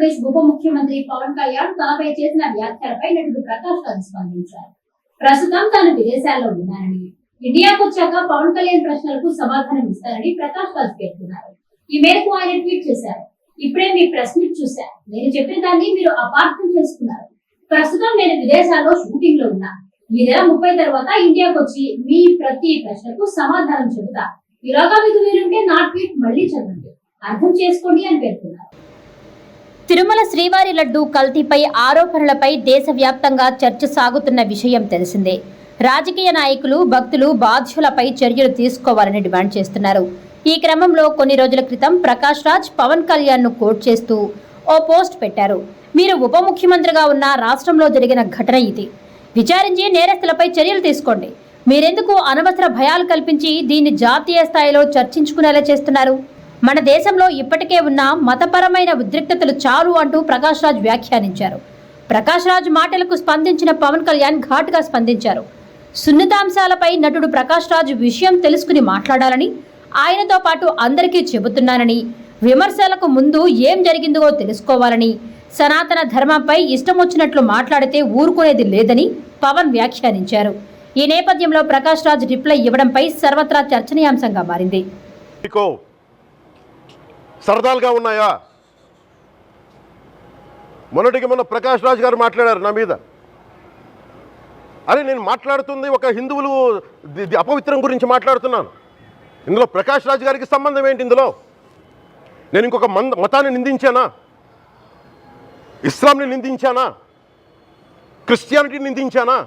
ఆంధ్రప్రదేశ్ ఉప ముఖ్యమంత్రి పవన్ కళ్యాణ్ తనపై చేసిన వ్యాఖ్యలపై నటుడు ప్రకాష్ రాజ్ స్పందించారు. ప్రస్తుతం తాను విదేశాల్లో ఉన్నానని ఇండియాకు వచ్చాక పవన్ కళ్యాణ్ ప్రశ్నలకు సమాధానం ఇస్తారని ప్రకాష్ రాజ్ పేర్కొన్నారు. ఈ మేరకు ఆయన ట్వీట్ చేశారు. ఇప్పుడే మీ ప్రెస్ మీట్ చూశాను నేను చెప్పిన దాన్ని మీరు అపార్థం చేసుకున్నారు. ప్రస్తుతం నేను విదేశాల్లో షూటింగ్లో ఉన్నా. ఈ నెల ముప్పై తర్వాత ఇండియాకు వచ్చి మీ ప్రతి ప్రశ్నకు సమాధానం చెబుతా. ఈలోగా మీకు వీలుంటే నా ట్వీట్ మళ్ళీ చదవండి. అర్థం చేసుకోండి అని పేర్కొన్నారు. తిరుమల శ్రీవారి లడ్డు కల్తీపై ఆరోపణలపై దేశవ్యాప్తంగా చర్చ సాగుతున్న విషయం తెలిసిందే. రాజకీయ నాయకులు భక్తులు బాధ్యులపై చర్యలు తీసుకోవాలని డిమాండ్ చేస్తున్నారు. ఈ క్రమంలో కొన్ని రోజుల క్రితం ప్రకాష్ రాజ్ పవన్ కళ్యాణ్ను కోట్ చేస్తూ ఓ పోస్ట్ పెట్టారు. మీరు ఉప ముఖ్యమంత్రిగా ఉన్న రాష్ట్రంలో జరిగిన ఘటన ఇది. విచారించి నేరస్తులపై చర్యలు తీసుకోండి. మీరెందుకు అనవసర భయాలు కల్పించి దీన్ని జాతీయ స్థాయిలో చర్చించుకునేలా చేస్తున్నారు? మన దేశంలో ఇప్పటికే ఉన్న మతపరమైన ఉద్రిక్తతలు చాలు అంటూ ప్రకాష్ రాజ్ వ్యాఖ్యానించారు. ప్రకాష్ రాజ్ మాటలకు స్పందించిన పవన్ కళ్యాణ్ ఘాటుగా స్పందించారు. సున్నితాంశాలపై నటుడు ప్రకాష్ రాజ్ విషయం తెలుసుకుని మాట్లాడాలని ఆయనతో పాటు అందరికీ చెబుతున్నానని విమర్శలకు ముందు ఏం జరిగిందో తెలుసుకోవాలని సనాతన ధర్మంపై ఇష్టం వచ్చినట్లు మాట్లాడితే ఊరుకునేది లేదని పవన్ వ్యాఖ్యానించారు. ఈ నేపథ్యంలో ప్రకాష్ రాజ్ రిప్లై ఇవ్వడంపై సర్వత్రా చర్చనీయాంశంగా మారింది. సరదాలుగా ఉన్నాయా? మొన్నటికి మొన్న ప్రకాష్ రాజ్ గారు మాట్లాడారు నా మీద. అరే నేను మాట్లాడుతుంది ఒక హిందువులు అపవిత్రం గురించి మాట్లాడుతున్నాను. ఇందులో ప్రకాష్ రాజ్ గారికి సంబంధం ఏంటి ఇందులో? నేను ఇంకొక మంద మతాన్ని నిందించానా? ఇస్లాంని నిందించానా? క్రిస్టియానిటీని నిందించానా?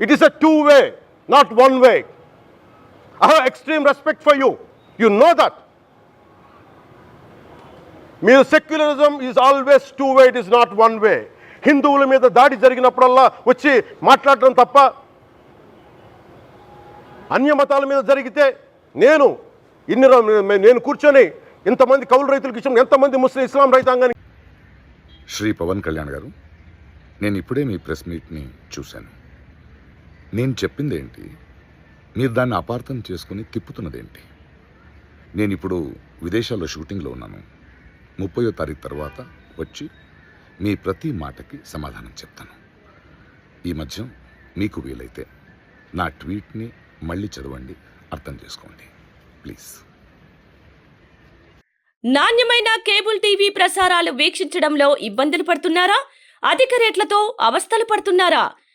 it is a two way not one way I have extreme respect for you you know that మీరు secularism is always two way it is not one way హిందువుల మీద దాడి జరిగినప్పుడల్లా వచ్చి మాట్లాడటం తప్ప అన్య మతాల మీద జరిగితే నేను ఇన్ని నేను కూర్చొని ఇంతమంది కౌలు రైతులకు ఇచ్చిన ఎంతమంది ముస్లిం ఇస్లాం రైతాంగానికి శ్రీ పవన్ కళ్యాణ్ గారు నేను ఇప్పుడే మీ ప్రెస్ మీట్ని చూశాను. నేను చెప్పిందేంటి? మీరు దాన్ని అపార్థం చేసుకుని తిప్పుతున్నదేంటి? నేను ఇప్పుడు విదేశాల్లో షూటింగ్లో ఉన్నాను. ముప్పయో తారీఖు తర్వాత వచ్చి మీ ప్రతి మాటకి సమాధానం చెప్తాను. ఈ మధ్య మీకు వీలైతే నా ట్వీట్ని మళ్ళీ చదవండి అర్థం చేసుకోండి. ప్లీజ్. నాణ్యమైన కేబుల్ టీవీ ప్రసారాలు వీక్షించడంలో ఇబ్బందులు పడుతున్నారా? అధిక రేట్లతో అవస్థలు పడుతున్నారా?